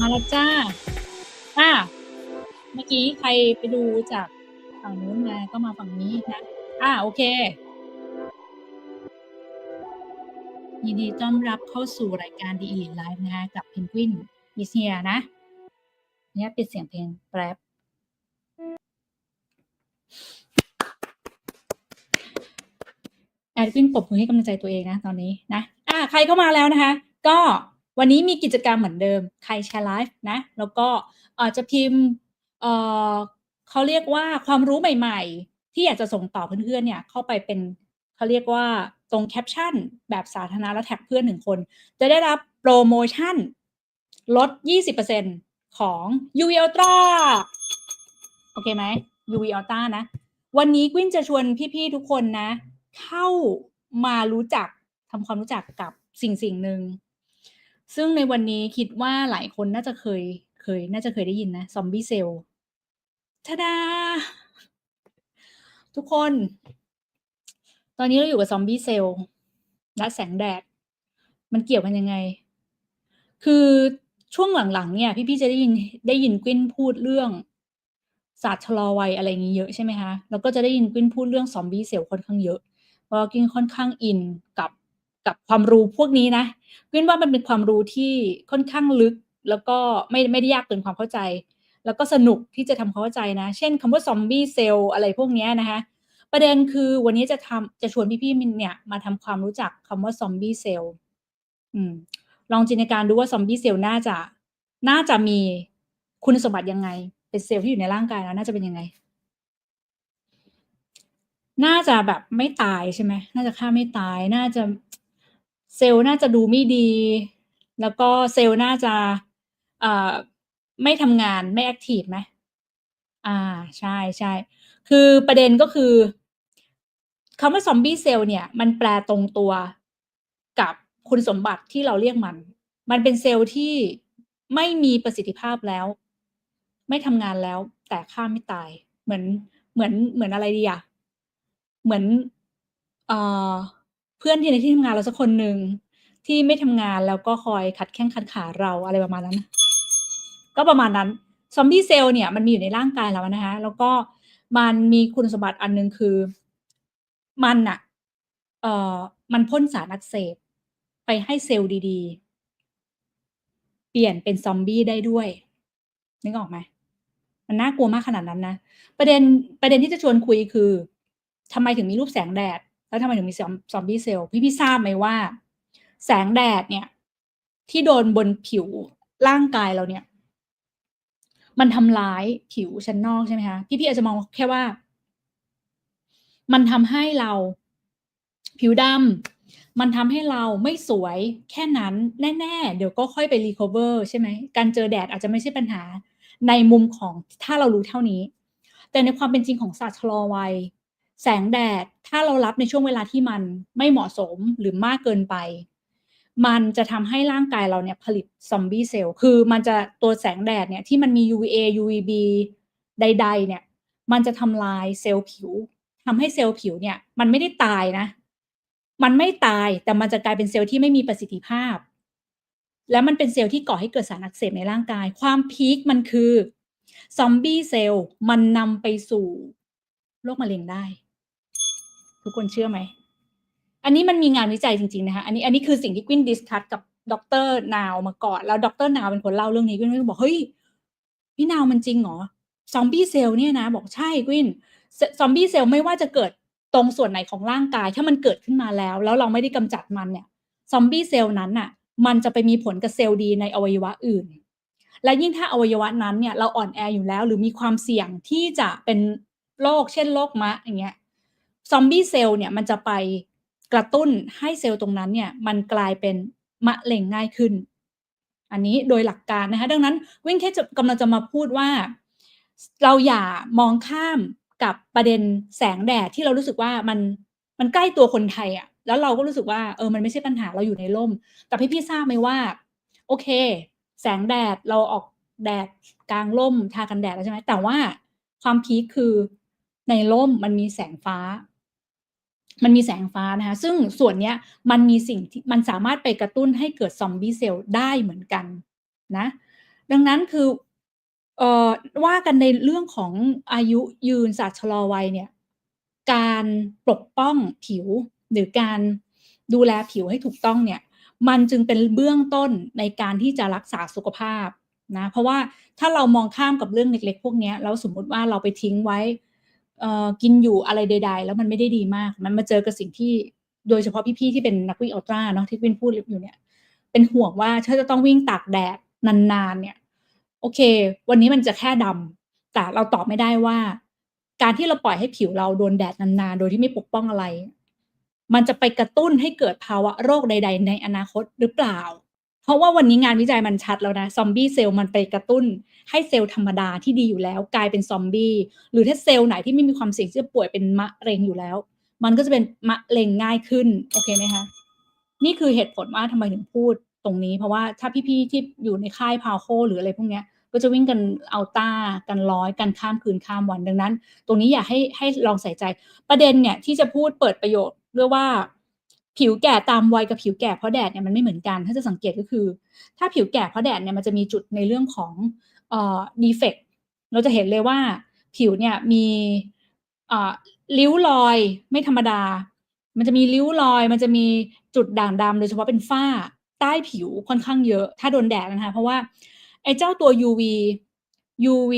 มาแล้วจ้าอ่าเมื่อกี้ใครไปดูจากฝั่งนู้นมาก็มาฝั่งนี้นะอ่าโอเค ยินดีต้อนรับเข้าสู่รายการ The Elite Live นะคะกับเพนกวินมิเซียนะ เนี่ยปิดเสียงเพลงแป๊บแอดวินปรบมือให้กำลังใจตัวเองนะตอนนี้นะ อ่าใครเข้ามาแล้วนะคะ ก็ วันนี้มีกิจกรรมเหมือนเดิม ใครแชร์ไลฟ์นะ แล้วก็อาจจะพิมพ์เขาเรียกว่าความรู้ใหม่ๆ ที่อยากจะส่งต่อเพื่อนๆเนี่ยเข้าไปเป็นเขาเรียกว่าตรงแคปชั่น แบบสาธารณะแล้วแท็กเพื่อนหนึ่งคน จะได้รับโปรโมชั่น ลด 20%ของ UV Ultra โอเคไหม UV Ultra นะ วันนี้กวินจะชวนพี่ๆทุกคนนะ เข้ามารู้จักทำความรู้จักกับสิ่งสิ่งหนึ่ง ซึ่งในวันนี้คิดว่าหลายคนน่าจะเคยเคย น่าจะเคยได้ยินนะซอมบี้เซลล์ทดา ทุกคน ตอนนี้เราอยู่กับซอมบี้เซลล์และแสงแดด มันเกี่ยวกันยังไง คือช่วงหลังๆ เนี่ย พี่ๆจะได้ยินได้ยินกวินพูดเรื่องศาสตร์ชะลอวัยอะไรงี้เยอะใช่ไหมคะ แล้วก็จะได้ยินกวินพูดเรื่องซอมบี้เซลล์ค่อนข้างเยอะเพราะกินค่อนข้างอินกับ กับความรู้พวกนี้นะกวินว่ามันเป็นความรู้ที่ค่อนข้างลึก แล้วก็ไม่ไม่ได้ยากเกินความเข้าใจ แล้วก็สนุกที่จะทำความเข้าใจนะ เช่นคำว่าซอมบี้เซลล์อะไรพวกนี้นะคะ ประเด็นคือวันนี้จะทำจะชวนพี่ๆมินเนี่ยมาทำความรู้จักคำว่าซอมบี้เซลล์อืมลองจินตนาการดูว่าซอมบี้เซลล์น่าจะ น่าจะมีคุณสมบัติยังไง เป็นเซลล์ที่อยู่ในร่างกายเราน่าจะเป็นยังไง น่าจะแบบไม่ตายใช่ไหมน่าจะฆ่าไม่ตาย น่าจะ เซลล์น่าจะดูไม่ดี แล้วก็เซลล์น่าจะไม่ทำงานไม่แอ็กทิฟไหมอ่าใช่ๆคือประเด็นก็คือคำว่าซอมบี้เซลล์เนี่ย มันแปลตรงตัวกับคุณสมบัติที่เราเรียกมัน มันเป็นเซลล์ที่ไม่มีประสิทธิภาพแล้ว ไม่ทำงานแล้ว แต่ฆ่าไม่ตาย เหมือนเหมือนเหมือนอะไรดีอะเหมือนเอ่อ เพื่อนที่ในที่ทำงานเราสักคนหนึ่งที่ไม่ทำงานแล้วก็คอยขัดแข้งขัดขาเราอะไรประมาณนั้น ก็ประมาณนั้นซอมบี้เซลล์เนี่ยมันมีอยู่ในร่างกายเรานะคะแล้วก็มันมีคุณสมบัติอันหนึ่งคือ มันน่ะเอ่อมันพ่นสารอักเสบไปให้เซลล์ดีๆ เปลี่ยนเป็นซอมบี้ได้ด้วย นึกออกไหมมันน่ากลัวมากขนาดนั้นนะ ประเด็นประเด็นที่จะชวนคุยคือทำไมถึงมีรูปแสงแดด แล้วทำไมถึงมีซอมซอมบี้เซลล์พี่ๆทราบไหมว่า แสงแดดเนี่ย ที่โดนบนผิวร่างกายเราเนี่ย มันทำร้ายผิวชั้นนอกใช่ไหมคะพี่ๆอาจจะมองแค่ว่า มันทำให้เราผิวดำมันทำให้เราไม่สวยแค่นั้นแน่ๆ เดี๋ยวก็ค่อยไป recover ใช่ไหมการเจอแดดอาจจะไม่ใช่ปัญหาในมุมของถ้าเรารู้เท่านี้ แต่ในความเป็นจริงของศาสตร์ชะลอวัย แสงแดดถ้าเรารับในช่วงเวลาที่มันไม่เหมาะสมหรือมากเกินไป มันจะทำให้ร่างกายเราเนี่ยผลิตซอมบี้เซลล์คือมันจะตัวแสงแดดเนี่ยที่มันมี UVA UVB ใด ๆ เนี่ย มันจะทำลายเซลล์ผิวทำให้เซลล์ผิวเนี่ย มันไม่ได้ตายนะ มันไม่ตายแต่มันจะกลายเป็นเซลล์ที่ไม่มีประสิทธิภาพ แล้วมันเป็นเซลล์ที่ก่อให้เกิดสารอักเสบในร่างกาย ความพีกมันคือซอมบี้เซลล์มันนำไปสู่โรคมะเร็งได้ ทุกคนเชื่อไหม อันนี้มันมีงานวิจัยจริงๆนะคะอันนี้อันนี้คือสิ่งที่กวินดิสคัสกับดร.นาวมาก่อนแล้วดร.นาวเป็นคนเล่าเรื่องนี้กวินก็บอก"เฮ้ยพี่นาวมันจริงเหรอ?ซอมบี้เซลล์เนี่ยนะ"บอก"ใช่กวินซอมบี้เซลล์ไม่ว่าจะเกิดตรงส่วนไหนของร่างกาย ถ้ามันเกิดขึ้นมาแล้ว แล้วเราไม่ได้กำจัดมันเนี่ยซอมบี้เซลล์นั้นน่ะ มันจะไปมีผลกับเซลล์ดีในอวัยวะอื่น และยิ่งถ้าอวัยวะนั้นเนี่ยเราอ่อนแออยู่แล้ว หรือมีความเสี่ยงที่จะเป็นโรคเช่นโรคมะอย่างเงี้ย ซอมบี้เซลล์เนี่ยมันจะไปกระตุ้นให้เซลล์ตรงนั้นเนี่ยมันกลายเป็นมะเร็งง่ายขึ้น"อันนี้โดยหลักการนะคะ ดังนั้นวินแค่กำลังจะมาพูดว่า เราอย่ามองข้ามกับประเด็นแสงแดดที่เรารู้สึกว่ามันมันใกล้ตัวคนไทยอะแล้วเราก็รู้สึกว่าเออมันไม่ใช่ปัญหาเราอยู่ในร่ม แต่พี่ๆทราบไหมว่า โอเค แสงแดดเราออกแดดกลางร่มทากันแดดแล้วใช่ไหมแต่ว่าความพีกคือในร่มมันมีแสงฟ้า มันมีแสงฟ้านะคะ ซึ่งส่วนนี้มันมีสิ่งที่มันสามารถไปกระตุ้นให้เกิดซอมบี้เซลล์ได้เหมือนกันนะ ดังนั้นคือเอ่อว่ากันในเรื่องของอายุยืนสัตว์ชะลอวัยเนี่ย การปกป้องผิวหรือการดูแลผิวให้ถูกต้องเนี่ย มันจึงเป็นเบื้องต้นในการที่จะรักษาสุขภาพนะ เพราะว่าถ้าเรามองข้ามกับเรื่องเล็กๆ พวกนี้แล้วสมมุติว่าเราไปทิ้งไว้ กินอยู่อะไรใด ๆ แล้วมันไม่ได้ดีมาก มันมาเจอกับสิ่งที่โดยเฉพาะพี่ๆที่เป็นนักวิ่งอัลตร้าเนาะที่วินพูดอยู่เนี่ย เป็นห่วงว่าถ้าจะต้องวิ่งตากแดดนานๆเนี่ย โอเค วันนี้มันจะแค่ดำแต่เราตอบไม่ได้ว่า การที่เราปล่อยให้ผิวเราโดนแดดนานๆ โดยที่ไม่ปกป้องอะไร มันจะไปกระตุ้นให้เกิดภาวะโรคใด ๆ ในอนาคตหรือเปล่า เพราะว่าวันนี้งานวิจัยมันชัดแล้วนะซอมบี้เซลล์มันไปกระตุ้น ให้เซลล์ธรรมดาที่ดีอยู่แล้ว กลายเป็นซอมบี้หรือถ้าเซลล์ไหนที่ไม่มีความเสี่ยงที่จะป่วยเป็นมะเร็งอยู่แล้ว มันก็จะเป็นมะเร็งง่ายขึ้นโอเคไหมคะนี่คือเหตุผลว่าทำไมถึงพูดตรงนี้ เพราะว่าถ้าพี่ๆที่อยู่ในค่ายพาวโคหรืออะไรพวกเนี้ยก็จะวิ่งกันเอาต้ากันร้อยกันข้ามคืนข้ามวันดังนั้น ตรงนี้อยากให้ให้ลองใส่ใจประเด็นเนี่ยที่จะพูดเปิดประโยชน์เรื่องว่า ผิวแก่ตามวัยกับผิวแก่เพราะแดดเนี่ยมันไม่เหมือนกัน ถ้าจะสังเกตก็คือ ถ้าผิวแก่เพราะแดดเนี่ยมันจะมีจุดในเรื่องของเอ่อดีเฟกเราจะเห็นเลยว่าผิวเนี่ยมีเอ่าริ้วรอยไม่ธรรมดา มันจะมีริ้วรอย มันจะมีจุดด่างดำโดยเฉพาะเป็นฝ้าใต้ผิวค่อนข้างเยอะ ถ้าโดนแดดนะคะเพราะว่าไอ้เจ้าตัว UV UV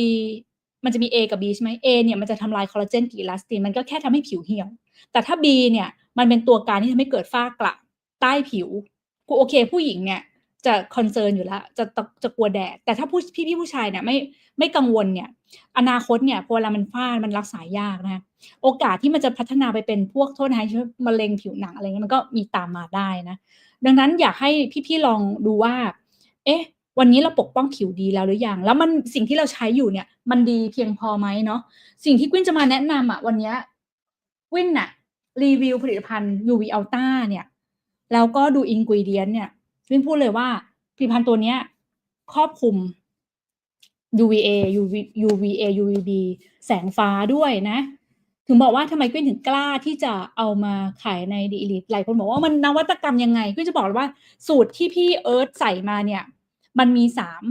มันจะมี A กับ B ใช่ไหม A เนี่ยมันจะทำลายคอลลาเจนกับอิลาสตินมันก็แค่ทำให้ผิวเหี่ยว แต่ถ้า B เนี่ย มันเป็นตัวการที่ทำให้เกิดฝ้ากระใต้ผิวโอเค ผู้หญิงเนี่ยจะคอนเซิร์นอยู่แล้วจะจะกลัวแดด แต่ถ้าผู้พี่พี่ผู้ชายเนี่ยไม่ไม่กังวลเนี่ย อนาคตเนี่ยพอเวลามันฝ้ามันรักษายากนะโอกาสที่มันจะพัฒนาไปเป็นพวกโทษนะช่มะเร็งผิวหนังอะไรเงี้ยมันก็มีตามมาได้นะ ดังนั้นอยากให้พี่ๆลองดูว่า เอ๊ะ วันนี้เราปกป้องผิวดีแล้วหรือยัง แล้วมันสิ่งที่เราใช้อยู่เนี่ย มันดีเพียงพอไหมเนาะสิ่งที่กุ้นจะมาแนะนำอะวันนี้กุ้นน่ะ รีวิวผลิตภัณฑ์ UV Ultra เนี่ย แล้วก็ดูอินกิเดียนเนี่ยกุ้นพูดเลยว่าผลิตภัณฑ์ตัวเนี้ยครอบคลุม UVA UV UVA UVB แสงฟ้าด้วยนะ ถึงบอกว่าทำไมกุ้นถึงกล้าที่จะเอามาขายในดีลิทหลายคนบอกว่ามันนวัตกรรมยังไงกุ้นจะบอกว่าสูตรที่พี่เอิร์ธใส่มาเนี่ย มันมีสาม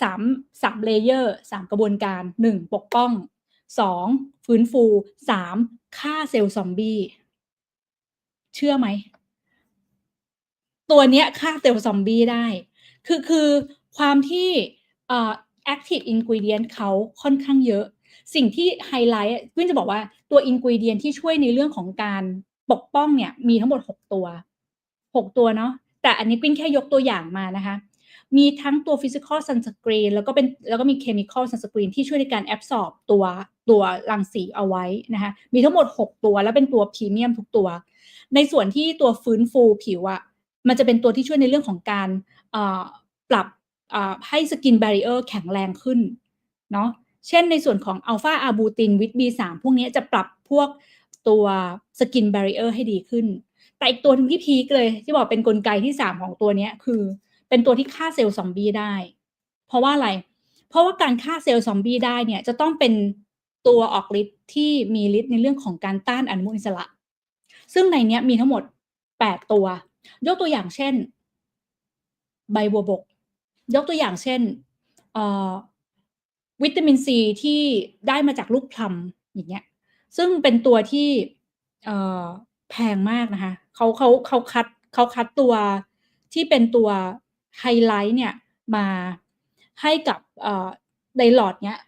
สามสามเลเยอร์สามกระบวนการหนึ่งปกป้องสองฟื้นฟูสาม ฆ่าเซลล์ซอมบี้ เชื่อไหม ตัวเนี้ยฆ่าเซลล์ซอมบี้ได้ คือคือความที่เอ่อ active ingredient เขาค่อนข้างเยอะ สิ่งที่ไฮไลท์กวินจะบอกว่าตัว ingredient ที่ช่วยในเรื่องของการปกป้องเนี่ย มีทั้งหมด 6 ตัว 6 ตัวเนาะแต่อันนี้ปิ้นแค่ยกตัวอย่างมานะคะ มีทั้งตัว physical sunscreen แล้วก็เป็นแล้วก็มี chemical sunscreen ที่ช่วยในการ absorb ตัวตัวรังสีเอาไว้นะคะมีทั้งหมด 6 ตัวแล้วเป็นตัวพรีเมียมทุกตัว ในส่วนที่ตัวฟื้นฟูผิวอะมันจะเป็นตัวที่ช่วยในเรื่องของการปรับให้สกินบาริเออร์แข็งแรงขึ้นเนาะเช่นในส่วนของอัลฟาอาบูตินวิต B3 พวกนี้จะปรับพวกตัวสกินบาริเออร์ให้ดีขึ้น แต่อีกตัวนึงที่พีคเลย ที่บอกเป็นนกลไกที่ 3 ของตัวนี้คือ เป็นตัวที่ฆ่าเซลล์ซอมบี้ได้ เพราะว่าอะไร เพราะว่าการฆ่าเซลล์ซอมบี้ได้เนี่ยจะต้องเป็นตัวออกฤทธิ์ที่มีฤทธิ์ในเรื่องของการต้านอนุมูลอิสระ ซึ่งในนี้มีทั้งหมด 8 ตัว ยกตัวอย่างเช่น ใบบัวบก ยกตัวอย่างเช่นวิตามินซีที่ได้มาจากลูกพลัมอย่างเงี้ย ซึ่งเป็นตัวที่แพงมากนะคะเขาเขาเขาคัดเขาคัดตัวที่เป็นตัว ไฮไลท์เนี่ยมาให้กับในหลอดเนี้ย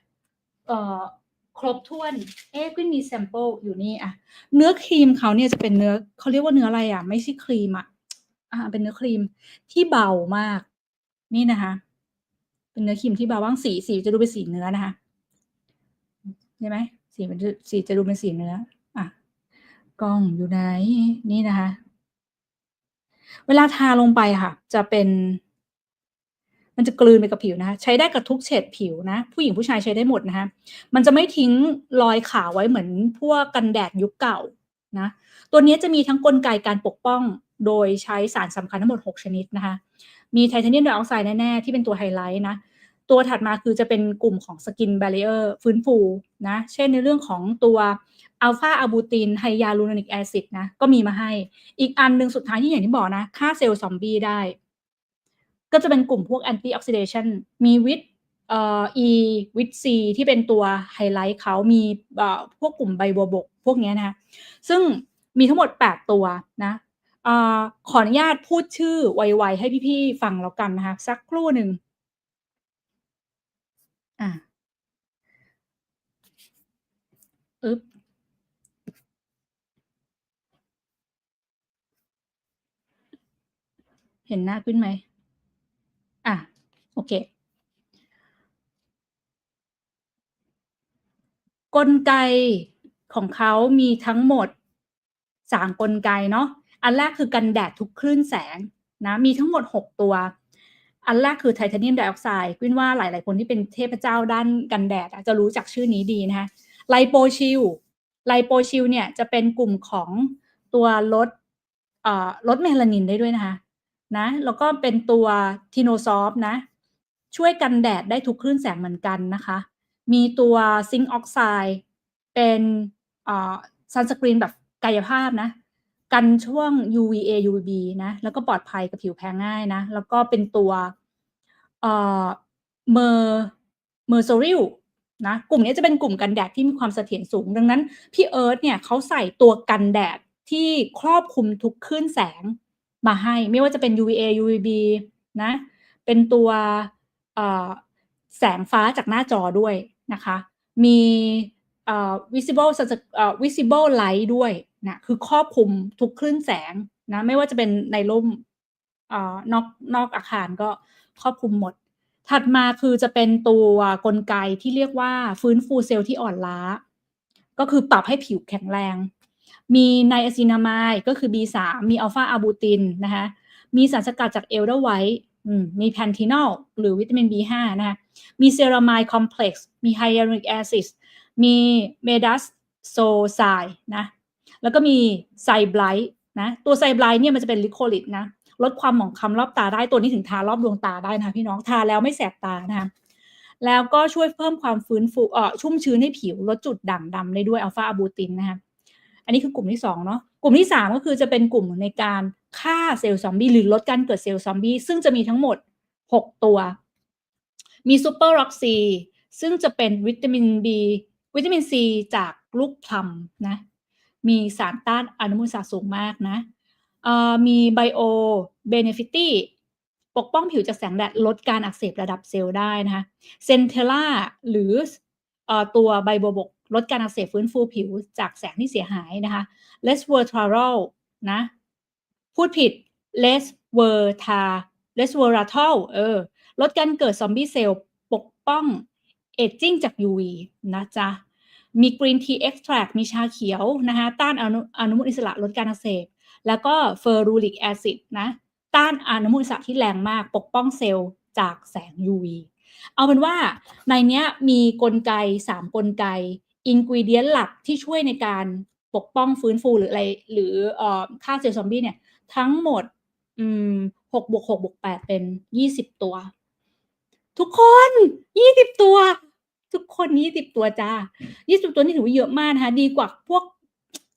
ครบถ้วน เอ๊ะก็มีแซมเปิลอยู่นี่อะเนื้อครีมเขาเนี่ยจะเป็นเนื้อเขาเรียกว่าเนื้ออะไรอะไม่ใช่ครีมอะอ่าเป็นเนื้อครีมที่เบามาก นี่นะคะ เป็นเนื้อครีมที่เบาบ้างสีสีจะดูเป็นสีเนื้อนะคะใช่ไหมสีมันจะสีจะดูเป็นสีเนื้ออะกล้องอยู่ไหนนี่นะคะ เวลาทาลงไปค่ะ จะเป็น มันจะกลืนไปกับผิวนะคะใช้ได้กับทุกเฉดผิวนะ ผู้หญิงผู้ชายใช้ได้หมดนะคะมันจะไม่ทิ้งรอยขาวไว้เหมือนพวกกันแดดยุคเก่านะตัวนี้จะมีทั้งกลไกการปกป้องโดยใช้สารสำคัญทั้งหมด 6 ชนิดนะคะมีไทเทเนียมไดออกไซด์แน่ ๆ ที่เป็นตัวไฮไลท์นะตัวถัดมาคือจะเป็นกลุ่มของสกินแบรีเออร์ฟื้นฟูนะเช่นในเรื่องของตัวอัลฟาอะบูตินไฮยาลูโนนิกแอซิดนะก็มีมาให้ อีกอันหนึ่งสุดท้ายที่อย่างที่บอกนะฆ่าเซลล์ซอมบี้ได้ ก็จะเป็นกลุ่มพวก anti oxidation มีวิตเอ่อ E วิต C ที่เป็นตัวไฮไลท์เขามีเอ่อพวกกลุ่มใบบัวบก พวกนี้นะคะซึ่งมีทั้งหมด 8 ตัวนะอขออนุญาตพูดชื่อไวๆให้พี่ๆฟังแล้วกันนะคะ สักครู่หนึ่งอะอึ๊บเห็นหน้าขึ้นไหม อะ โอเค กลไกของเขามีทั้งหมดสามกลไกเนาะอันแรกคือกันแดดทุกคลื่นแสงนะมีทั้งหมด 6 ตัว อันแรกคือไทเทเนียมไดออกไซด์คิดว่าหลาย ๆ คนที่เป็นเทพเจ้าด้านกันแดดจะรู้จักชื่อนี้ดีนะคะไลโปชิลไลโปชิลเนี่ยจะเป็นกลุ่มของตัวลดลดเมลานินได้ด้วยนะคะ นะแล้วก็เป็นตัวทีโนซอฟนะ ช่วยกันแดดได้ทุกคลื่นแสงเหมือนกันนะคะ มีตัวซิงค์ออกไซด์เป็นซันสกรีนแบบกายภาพนะ กันช่วง UVA UVB นะ แล้วก็ปลอดภัยกับผิวแพ้ง่ายนะ แล้วก็เป็นตัวเมอร์เมอร์โซริลนะกลุ่มนี้จะเป็นกลุ่มกันแดดที่มีความเสถียรสูง ดังนั้น พี่เอิร์ธเนี่ยเขาใส่ตัวกันแดดที่ครอบคลุมทุกคลื่นแสง มาให้ ไม่ว่าจะเป็น UVA UVB นะ เป็นตัวแสงฟ้าจากหน้าจอด้วยนะคะ มี visible visible light ด้วยนะคือครอบคลุมทุกคลื่นแสงนะไม่ว่าจะเป็นในร่มนอกนอกอาคารก็ครอบคลุมหมด ถัดมาคือจะเป็นตัวกลไกที่เรียกว่าฟื้นฟูเซลล์ที่อ่อนล้า ก็คือปรับให้ผิวแข็งแรง มีไนอะซินามายก็คือ B3 มีอัลฟาอะบูตินนะคะมีสารสกัดจากเอลเดอร์ไวท์มีแพนทีนอลหรือวิตามิน B5 นะคะมีเซรามายคอมเพล็กซ์มีไฮยาลูริกแอซิดมีเมดัสโซไซนะแล้วก็มีไซบไลท์นะตัวไซบไลท์เนี่ยมันจะเป็นลิโคลิดนะลดความหมองคล้ำรอบตาได้ตัวนี้ถึงทารอบดวงตาได้นะพี่น้องทาแล้วไม่แสบตานะคะแล้วก็ช่วยเพิ่มความฟื้นฟูเอ่อชุ่มชื้นให้ผิวลดจุดด่างดำได้ด้วยอัลฟาอะบูตินนะคะ อันนี้คือกลุ่มที่2เนาะกลุ่มที่ 3 ก็คือจะเป็นกลุ่มในการฆ่าเซลล์ซอมบี้หรือลดการเกิดเซลล์ซอมบี้ซึ่งจะมีทั้งหมด 6 ตัว มีซูเปอร์ร็อกซีซึ่งจะเป็นวิตามิน B วิตามินซีจากลูกพลัมนะมีสารต้านอนุมูลอิสระสูงมากนะมีไบโอเบเนฟิตี้ปกป้องผิวจากแสงแดดลดการอักเสบระดับเซลล์ได้นะคะเซนเทล่าหรืออตัวไบโบบก ลดการอักเสบฟื้นฟูผิวจากแสงที่เสียหายนะคะเลสเวอร์ทาร์ลนะ พูดผิดเลสเวอร์ทาเลสเวอร์ราทลเออ ลดการเกิดซอมบี้เซลล์ปกป้องเอจจิ้งจาก UV นะจ๊ะ มีกรีนทีเอ็กซ์แทรมีชาเขียวนะคะต้านอนุอนุมูลอิสระลดการอักเสบ แล้วก็เฟอร์รูริกแอซิดนะต้านอนุมูลอิสระที่แรงมากปกป้องเซลล์จากแสง UV เอาเป็นว่าในนี้มีกลไก 3 กลไก อินกิเดียนหลักที่ช่วยในการปกป้องฟื้นฟูหรืออะไร หรือฆ่าเซลล์ซอมบี้เนี่ยทั้งหมดหกบวกหกบวกแปดเป็นยี่สิบตัว ทุกคนยี่สิบตัว ทุกคนยี่สิบตัวจ้ายี่สิบตัวนี่ถือว่าเยอะมากนะคะดีกว่าพวก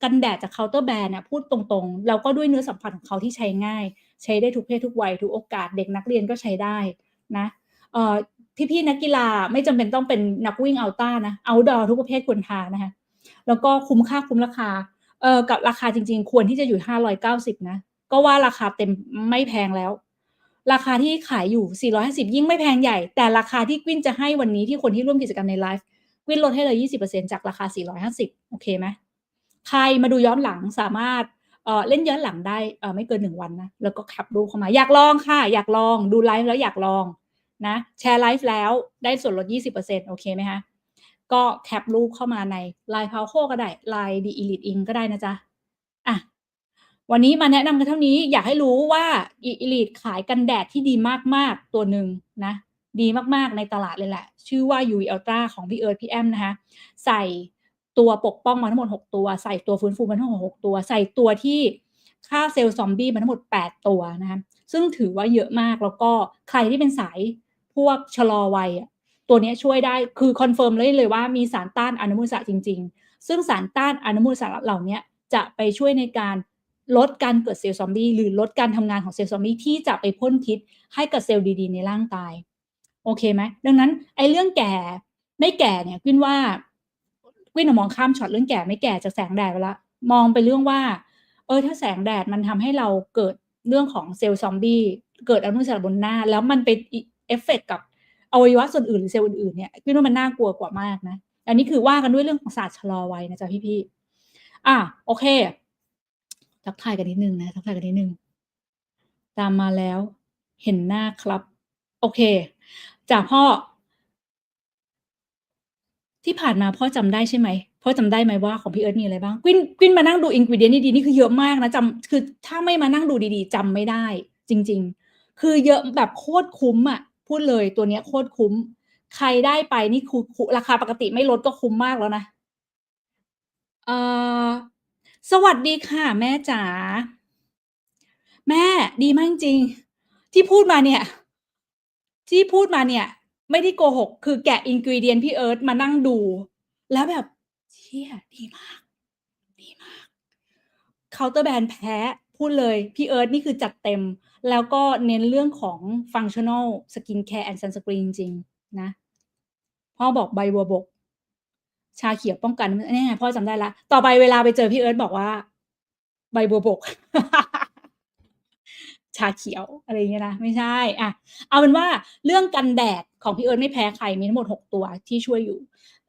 กันแดดจากเคาน์เตอร์แบรนด์เนี่ยพูดตรงๆแล้วก็ด้วยเนื้อสัมผัสของเขาที่ใช้ง่าย ใช้ได้ทุกเพศทุกวัยทุกโอกาสเด็กนักเรียนก็ใช้ได้นะ พี่ๆนักกีฬาไม่จำเป็นต้องเป็นนักวิ่งเอัลต้านะเอาดอทุกประเภทควรทานะคะแล้วก็คุ้มค่าคุ้มราคาเอ่อกับราคาจริง ๆ ควรที่จะอยู่ห้าร้อยเก้าสิบนะ ก็ว่าราคาเต็มไม่แพงแล้ว ราคาที่ขายอยู่ 450 ยิ่งไม่แพงใหญ่ แต่ราคาที่กวินจะให้วันนี้ที่คนที่ร่วมกิจกรรมในไลฟ์กวินลดให้เลย 20%จากราคา 450 โอเคไหมใครมาดูย้อนหลังสามารถเเล่นย้อนหลังได้ไม่เกินหนึ่งวันนะ แล้วก็แคปรูปเข้ามา อยากลองค่ะ อยากลองดูไลฟ์แล้วอยากลอง นะแชร์ไลฟ์แล้วได้ส่วนลด 20%โอเคไหมคะก็แคปรูปเข้ามาในไลน์พาวโคก็ได้ไลน์ดีอีลิทอิงก็ได้นะจ๊ะอะวันนี้มาแนะนำกันเท่านี้อยากให้รู้ว่าอีลิทขายกันแดดที่ดีมาก ๆ ตัวหนึ่งนะ ดีมาก ๆ ในตลาดเลยแหละ ชื่อว่า UV Ultra ของพี่เอิร์ธพี่แอมนะคะใส่ตัวปกป้องมาทั้งหมด 6 ตัว ใส่ตัวฟื้นฟูมาทั้งหมด 6 ตัว ใส่ตัวที่ฆ่าเซลล์ซอมบี้มาทั้งหมด 8 ตัวนะคะซึ่งถือว่าเยอะมากแล้วก็ใครที่เป็นสาย พวกชะลอวัยตัวนี้ช่วยได้คือคอนเฟิร์มเลยเลยว่ามีสารต้านอนุมูลอิสระจริง ๆ ซึ่งสารต้านอนุมูลอิสระเหล่านี้จะไปช่วยในการลดการเกิดเซลล์ซอมบี้หรือลดการทำงานของเซลล์ซอมบี้ที่จะไปพ่นพิษให้กับเซลล์ดีๆ ในร่างกาย โอเคไหมดังนั้นไอ้เรื่องแก่ไม่แก่เนี่ยกินว่ากินมองข้ามช็อตเรื่องแก่ไม่แก่จากแสงแดดไปละมองไปเรื่องว่า เออถ้าแสงแดดมันทำให้เราเกิดเรื่องของเซลล์ซอมบี้เกิดอนุมูลอิสระบนหน้า แล้วมันไป เอฟเฟกกับอวัยวะส่วนอื่นหรือเซลล์อื่นๆเนี่ยกวินว่ามันน่ากลัวกว่ามากนะ อันนี้คือว่ากันด้วยเรื่องของศาสตร์ชะลอวัยนะจ๊ะพี่ๆอะโอเค ทักทายกันนิดนึงนะทักทายกันนิดนึงตามมาแล้ว เห็นหน้าครับ โอเคจากพ่อ ที่ผ่านมาพ่อจำได้ใช่ไหมพ่อจำได้ไหมว่าของพี่เอิร์ธมีอะไรบ้างกวินกวินมานั่งดูอินกิเดียนดีๆนี่คือเยอะมากนะจำคือถ้าไม่มานั่งดูดีๆจำไม่ได้ จริง ๆ คือเยอะแบบโคตรคุ้มอะ พูดเลยตัวเนี้ยโคตรคุ้ม ใครได้ไปนี่คือราคาปกติไม่ลดก็คุ้มมากแล้วนะเออสวัสดีค่ะ แม่จ๋าแม่ดีมากจริง ที่พูดมาเนี่ย ที่พูดมาเนี่ย ไม่ได้โกหก คือแกะอินกิวเดียนพี่เอิร์ธมานั่งดู แล้วแบบเชี่ยดีมาก ดีมากเคาน์เตอร์แบรนด์แพ้ พูดเลยพี่เอิร์ธนี่คือจัดเต็ม แล้วก็เน้นเรื่องของฟังชั่นอลสกินแคร์แอนด์ซันสกรีนจริงๆนะพ่อบอกใบบัวบก ชาเขียวป้องกันนี่ไงพ่อจำได้ละ ต่อไปเวลาไปเจอพี่เอิร์ธบอกว่า ใบบัวบก ชาเขียวอะไรเงี้ยนะไม่ใช่อะเอาเป็นว่าเรื่องกันแดดของพี่เอิร์ธไม่แพ้ใครมีทั้งหมด 6 ตัวที่ช่วยอยู่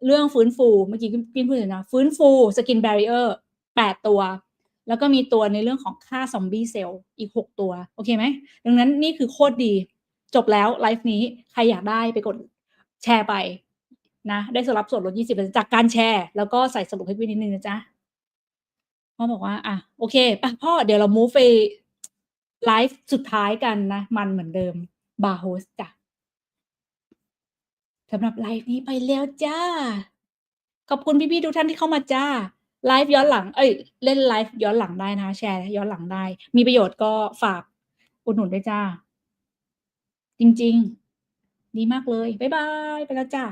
เรื่องฟื้นฟูเมื่อกี้กินพูดเลยนะฟื้นฟูสกินแบรเออร์8ตัว แล้วก็มีตัวในเรื่องของค่าซอมบี้เซลล์อีก 6 ตัว โอเคไหม ดังนั้นนี่คือโคตรดี จบแล้วไลฟ์นี้ ใครอยากได้ไปกดแชร์ไปนะ ได้สรับส่วนลด 20%จากการแชร์ แล้วก็ใส่สรุปให้พี่นิดนึงนะจ๊ะพ่อบอกว่า อะ โอเคป่ะพ่อเดี๋ยวเรา move ไปไลฟ์สุดท้ายกันนะ มันเหมือนเดิมบาร์โฮสจ้ะสำหรับไลฟ์นี้ไปแล้วจ้า ขอบคุณพี่ๆทุกท่านที่เข้ามาจ้า ไลฟ์ย้อนหลัง เอ้ย เล่นไลฟ์ย้อนหลังได้นะ แชร์ย้อนหลังได้ มีประโยชน์ก็ฝากอุดหนุนด้วยจ้า จริง ๆ ดีมากเลย บ๊ายบาย ไปแล้วจ้า